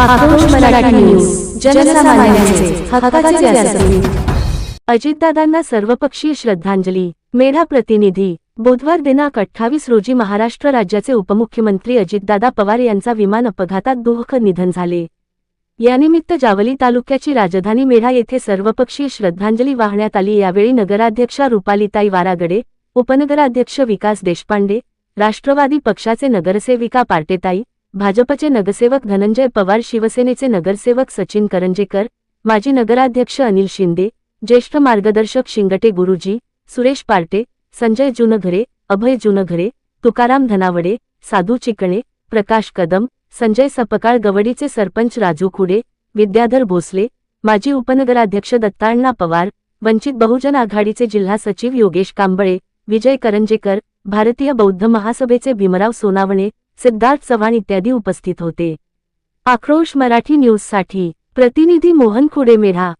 आक्रोश मराठी न्यूज जनसामान्यांचे हक्काचे व्यासपीठ. अजितदादांना सर्वपक्षीय श्रद्धांजली मेढा प्रतिनिधी बुधवार दिनांक अठ्ठावीस रोजी महाराष्ट्र राज्याचे उपमुख्यमंत्री अजितदादा पवार यांचा विमान अपघातात दुःख निधन झाले. यानिमित्त जावली तालुक्याची राजधानी मेढा येथे सर्वपक्षीय श्रद्धांजली वाहण्यात आली. यावेळी नगराध्यक्षा रुपालीताई वारागडे उपनगराध्यक्ष विकास देशपांडे राष्ट्रवादी पक्षाचे नगरसेविका पार्टेताई भाजपचे नगरसेवक धनंजय पवार शिवसेनेचे नगरसेवक सचिन करंजेकर माजी नगराध्यक्ष अनिल शिंदे ज्येष्ठ मार्गदर्शक शिंगटे गुरुजी सुरेश पार्टे संजय जुनघरे अभय जुनघरे तुकाराम धनावडे साधू चिकणे प्रकाश कदम संजय सपकाळ गवडीचे सरपंच राजू खुडे विद्याधर भोसले माजी उपनगराध्यक्ष दत्ताळणा पवार वंचित बहुजन आघाडीचे जिल्हा सचिव योगेश कांबळे विजय करंजेकर भारतीय बौद्ध महासभेचे भीमराव सोनावणे सिद्धार्थ चव्हाण इत्यादी उपस्थित होते. आक्रोश मराठी न्यूजसाठी प्रतिनिधी मोहन खुडे मेढा